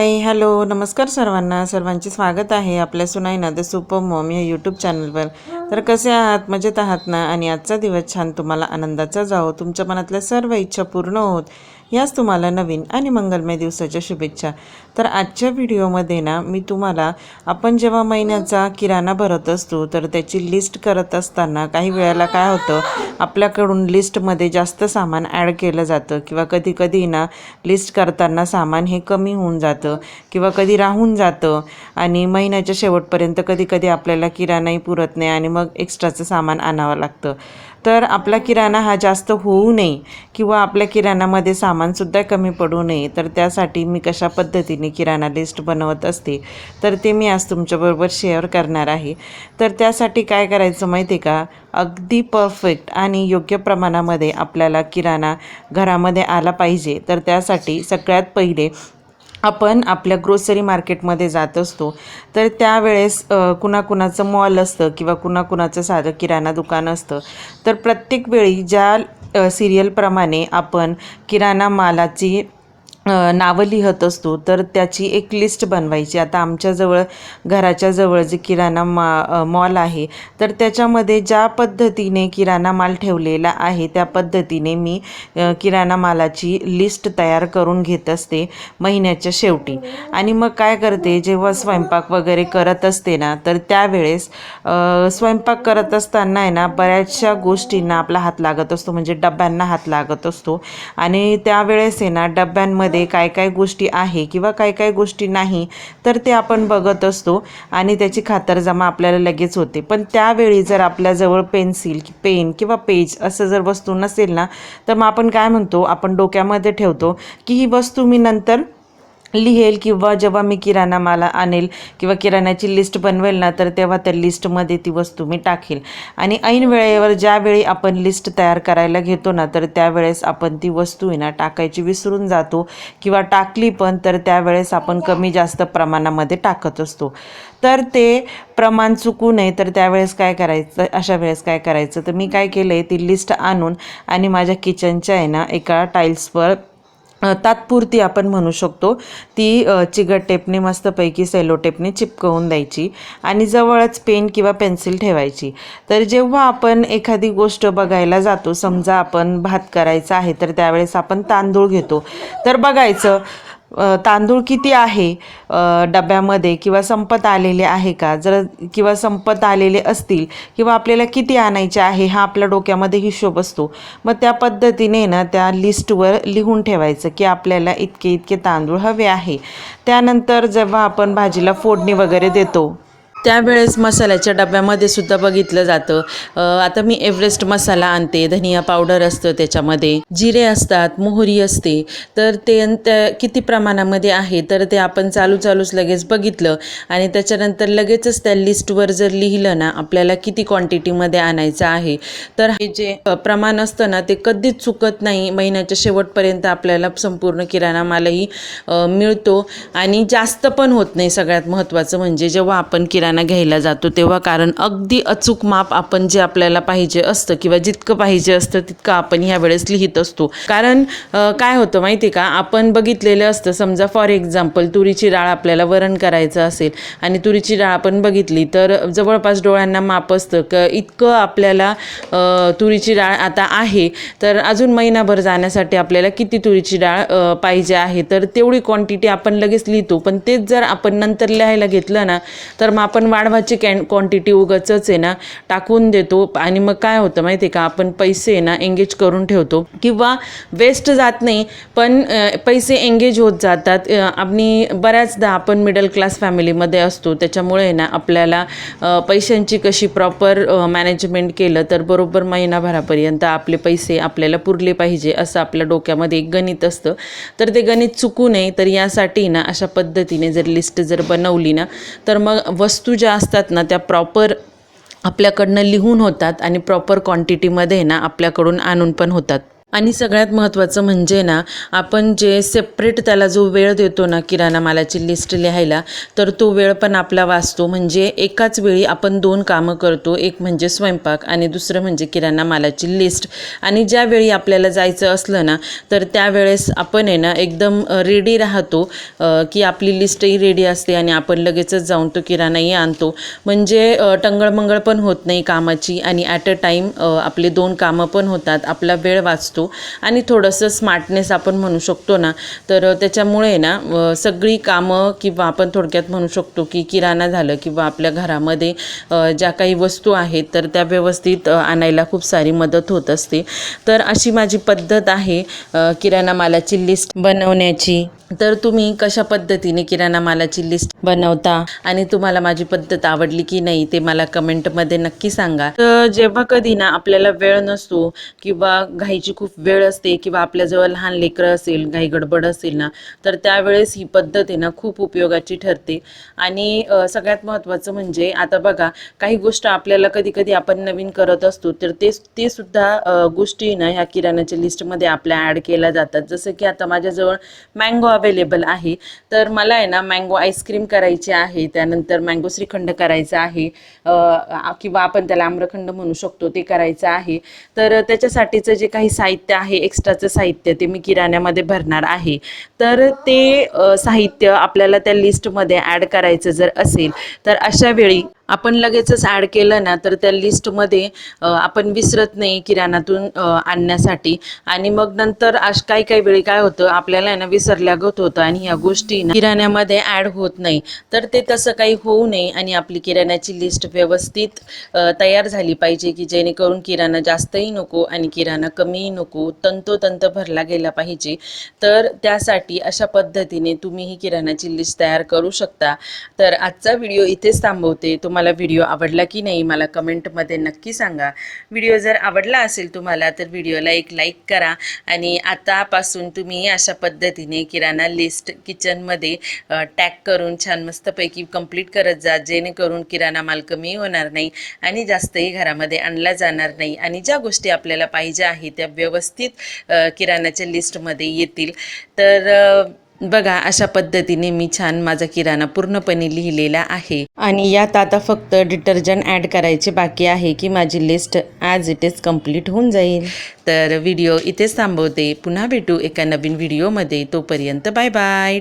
Hi hello नमस्कार सर्वांना. सर्वांचे स्वागत आहे आपल्या सुनाईना द सुपर मॉम या यूट्यूब चॅनलवर तर कसे आहात? मजेत आहात ना? आणि आजचा दिवस छान तुम्हाला आनंदाचा जावो. तुमच्या मनातल्या सर्व इच्छा पूर्ण होत. याच तुम्हाला नवीन आणि मंगलमय दिवसाच्या शुभेच्छा. तर आजच्या व्हिडिओमध्ये ना मी तुम्हाला आपण जेव्हा महिन्याचा किराणा भरत असतो तर त्याची लिस्ट करत असताना काही वेळेला काय होतं आपल्याकडून लिस्टमध्ये जास्त सामान ॲड केलं जातं किंवा कधी कधी ना लिस्ट करताना सामान हे कमी होऊन जातं किंवा कधी राहून जातं. आणि महिन्याच्या शेवटपर्यंत कधी कधी आपल्याला किराणाही पुरत नाही आणि मग एक्स्ट्राचं सामान आणावं लागतं. तर आपला किराणा हा जास्त होऊ नये किंवा आपल्या किराणामध्ये सामानसुद्धा कमी पडू नये तर त्यासाठी मी कशा पद्धतीने किराणा लिस्ट बनवत असते तर ते मी आज तुमच्याबरोबर शेअर करणार आहे. तर त्यासाठी काय करायचं माहिती आहे का? अगदी परफेक्ट आणि योग्य प्रमाणामध्ये आपल्याला किराणा घरामध्ये आला पाहिजे. तर त्यासाठी सगळ्यात पहिले आपण आपल्या ग्रोसरी मार्केटमध्ये जात असतो तर त्यावेळेस कुणाकुणाचं मॉल असतं किंवा कुणाकुणाचं साधं किराणा दुकान असतं तर प्रत्येक वेळी ज्या सिरियलप्रमाणे आपण किराणा मालाची नावं लिहत असतो तर त्याची एक लिस्ट बनवायची. आता आमच्याजवळ घराच्या जवळ जे किराणा मा मॉल आहे तर त्याच्यामध्ये ज्या पद्धतीने किराणा माल ठेवलेला आहे त्या पद्धतीने मी किराणा मालाची लिस्ट तयार करून घेत असते महिन्याच्या शेवटी. आणि मग काय करते जेव्हा स्वयंपाक वगैरे करत असते ना तर त्यावेळेस स्वयंपाक करत असताना आहे ना बऱ्याचशा गोष्टींना आपला हात लागत असतो म्हणजे डब्यांना हात लागत असतो. आणि त्यावेळेस आहे ना डब्यांमध्ये काय काय गोष्टी आहे किंवा काय काय गोष्टी नाही तर ते आपण बघत असतो आणि त्याची खातरजमा आपल्याला लगेच होते. पण त्यावेळी जर आपल्याजवळ पेन्सिल पेन किंवा पेज असं जर वस्तू नसेल ना तर मग आपण काय म्हणतो? आपण डोक्यामध्ये ठेवतो की ही वस्तू मी नंतर लिहेल किंवा जेव्हा मी किराणा मला आणेल किंवा किराण्याची लिस्ट बनवेल ना तर तेव्हा त्या लिस्टमध्ये ती वस्तू मी टाकेल. आणि ऐन वेळेवर ज्यावेळी आपण लिस्ट तयार करायला घेतो ना तर त्यावेळेस आपण ती वस्तू आहे ना टाकायची विसरून जातो किंवा टाकली पण तर त्यावेळेस आपण कमी जास्त प्रमाणामध्ये टाकत असतो. तर ते प्रमाण चुकू नये तर त्यावेळेस काय करायचं अशा वेळेस काय करायचं? तर मी काय केलं आहे ती लिस्ट आणून आणि माझ्या किचनच्या आहे ना एका टाईल्सवर तात्पुरती आपण म्हणू शकतो ती चिगट टेपने मस्तपैकी सेलो टेपने चिपकवून द्यायची आणि जवळच पेन किंवा पेन्सिल ठेवायची. तर जेव्हा आपण एखादी गोष्ट बघायला जातो समजा आपण भात करायचा आहे तर त्यावेळेस आपण तांदूळ घेतो. तर बघायचं तांदूळ किती आहे डब्यामध्ये किंवा संपत आलेले आहे का? जर किंवा संपत आलेले असतील किंवा आपल्याला किती आणायचे आहे हा आपल्या डोक्यामध्ये हिशोब असतो. मग त्या पद्धतीने ना त्या लिस्टवर लिहून ठेवायचं की आपल्याला इतके इतके तांदूळ हवे आहे. त्यानंतर जेव्हा आपण भाजीला फोडणी वगैरे देतो त्यावेळेस मसाल्याच्या डब्यामध्ये सुद्धा बघितलं जातं. आता मी एव्हरेस्ट मसाला आणते धनिया पावडर असतं त्याच्यामध्ये जिरे असतात मोहरी असते. तर ते अन त्या किती प्रमाणामध्ये आहे तर ते आपण चालू चालूच लगेच बघितलं. आणि त्याच्यानंतर लगेचच त्या लिस्टवर जर लिहिलं ना आपल्याला किती क्वांटिटीमध्ये आणायचं आहे. तर हे जे प्रमाण असतं ना ते कधीच चुकत नाही. महिन्याच्या शेवटपर्यंत आपल्याला संपूर्ण किराणा मालही मिळतो. आणि जास्त पण होत नाही सगळ्यात महत्त्वाचं म्हणजे जेव्हा आपण किराणा घ्यायला जातो तेव्हा कारण अगदी अचूक माप आपण जे आपल्याला पाहिजे असतं किंवा जितकं पाहिजे असतं तितकं आपण ह्या वेळेस लिहित असतो. कारण काय होतं माहिती आहे का? आपण बघितलेलं असतं समजा फॉर एक्झाम्पल तुरीची डाळ आपल्याला वरण करायचं असेल आणि तुरीची डाळ आपण बघितली तर जवळपास डोळ्यांना माप असतं क इतकं आपल्याला तुरीची डाळ आता आहे. तर अजून महिनाभर जाण्यासाठी आपल्याला किती तुरीची डाळ पाहिजे आहे? तर तेवढी क्वांटिटी आपण लगेच लिहितो. पण तेच जर आपण नंतर लिहायला घेतलं ना तर मग आपण वाढवाची कॅन क्वांटिटी उगाचच आहे ना टाकून देतो. आणि मग काय होतं माहिती आहे का आपण पैसे आहे ना एंगेज करून ठेवतो. किंवा वेस्ट जात नाही पण पैसे एंगेज होत जातात. आणि बऱ्याचदा आपण मिडल क्लास फॅमिलीमध्ये असतो. त्याच्यामुळे ना आपल्याला पैशांची कशी प्रॉपर मॅनेजमेंट केलं तर बरोबर महिनाभरापर्यंत आपले पैसे आपल्याला पुरले पाहिजे असं आपल्या डोक्यामध्ये एक गणित असतं. तर ते गणित चुकू नये तर यासाठी ना अशा पद्धतीने जर लिस्ट जर बनवली ना तर मग वस्तू ज्या असतात ना त्या प्रॉपर आपल्याकडनं लिहून होतात आणि प्रॉपर क्वांटिटीमध्ये ना आपल्याकडून आणून पण होतात. आणि सगळ्यात महत्त्वाचं म्हणजे ना आपण जे सेपरेट त्याला जो वेळ देतो ना किराणा मालाची लिस्ट लिहायला तर तो वेळ पण आपला वाचतो. म्हणजे एकाच वेळी आपण दोन कामं करतो. एक म्हणजे स्वयंपाक आणि दुसरं म्हणजे किराणा मालाची लिस्ट आणि ज्यावेळी आपल्याला जायचं असलं ना तर त्यावेळेस आपण आहे ना एकदम रेडी राहतो की आपली लिस्टही रेडी असते आणि आपण लगेचच जाऊन तो किराणाही आणतो. म्हणजे टंगळमंगळ पण होत नाही कामाची आणि ॲट अ टाईम आपले दोन कामं पण होतात. आपला वेळ वाचतो. आणि थोडंसं स्मार्टनेस आपण म्हणू शकतो ना तर त्याच्यामुळे ना सगळी कामं किंवा आपण थोडक्यात म्हणू शकतो की किराणा झालं किंवा आपल्या घरामध्ये ज्या काही वस्तू आहेत तर त्या व्यवस्थित आणायला खूप सारी मदत होत असते. तर अशी माझी पद्धत आहे किराणा मालाची लिस्ट बनवण्याची. तर तुम्ही कशा पद्धतीने किराणा मालाची लिस्ट बनवता आणि तुम्हाला माझी पद्धत आवडली की नाही ते मला कमेंटमध्ये नक्की सांगा. तर जेव्हा कधी ना आपल्याला वेळ नसतो किंवा घाईची खूप वेळ असते किंवा आपल्याजवळ लहान लेकरं असेल घाई गडबड असेल ना तर त्यावेळेस ही पद्धत आहे ना खूप उपयोगाची ठरते. आणि सगळ्यात महत्त्वाचं म्हणजे आता बघा काही गोष्ट आपल्याला कधी कधी आपण नवीन करत असतो तर ते ते सुद्धा गोष्टी ना ह्या किराणाच्या लिस्टमध्ये आपल्या ॲड केल्या जातात. जसं की आता माझ्याजवळ मँगो अवेलेबल आहे. तर मला आहे ना मँगो आईस्क्रीम करायची आहे त्यानंतर मँगो श्रीखंड करायचा आहे किंवा आपण त्याला आम्रखंड म्हणू शकतो ते करायचं आहे. तर त्याच्यासाठीचं जे काही साहित्य आहे एक्स्ट्राचं साहित्य ते मी किराण्यामध्ये भरणार आहे. तर ते साहित्य आपल्याला त्या लिस्टमध्ये ॲड करायचं जर असेल तर अशा वेळी आपण लगेचच ॲड केलं ना तर त्या लिस्टमध्ये आपण विसरत नाही किराणातून आणण्यासाठी. आणि मग नंतर अश काही काही वेळी काय होतं आपल्याला आहे ना विसरल्यागत होतं आणि ह्या गोष्टी किराण्यामध्ये ॲड होत नाही. तर ते तसं काही होऊ नये आणि आपली किराण्याची लिस्ट व्यवस्थित तयार झाली पाहिजे की जेणेकरून किराणा जास्तही नको आणि किराणा कमीही नको तंतोतंत भरला गेला पाहिजे. तर त्यासाठी अशा पद्धतीने तुम्ही ही किराणाची लिस्ट तयार करू शकता. तर आजचा व्हिडिओ इथेच थांबवते. तुम्हाला व्हिडिओ आवडला की नाही मला कमेंटमध्ये नक्की सांगा. व्हिडिओ जर आवडला असेल तुम्हाला तर व्हिडिओला एक लाईक करा. आणि आतापासून तुम्ही अशा पद्धतीने किराणा लिस्ट किचनमध्ये टॅग करून छान मस्तपैकी कंप्लीट करत जा जेणेकरून किराणा माल कमी होणार नाही आणि जास्तही घरामध्ये आणला जाणार नाही. आणि ज्या गोष्टी आपल्याला पाहिजे आहे त्या व्यवस्थित किराणाच्या लिस्टमध्ये येतील. तर बघा अशा पद्धतीने मी छान माझा किराणा पूर्णपणे लिहिलेला आहे. आणि यात आता फक्त डिटर्जंट ॲड करायचे बाकी आहे की माझी list as it is complete होऊन जाईल. तर व्हिडिओ इथेच थांबवते. पुन्हा भेटू एका नवीन व्हिडिओमध्ये. तोपर्यंत बाय बाय.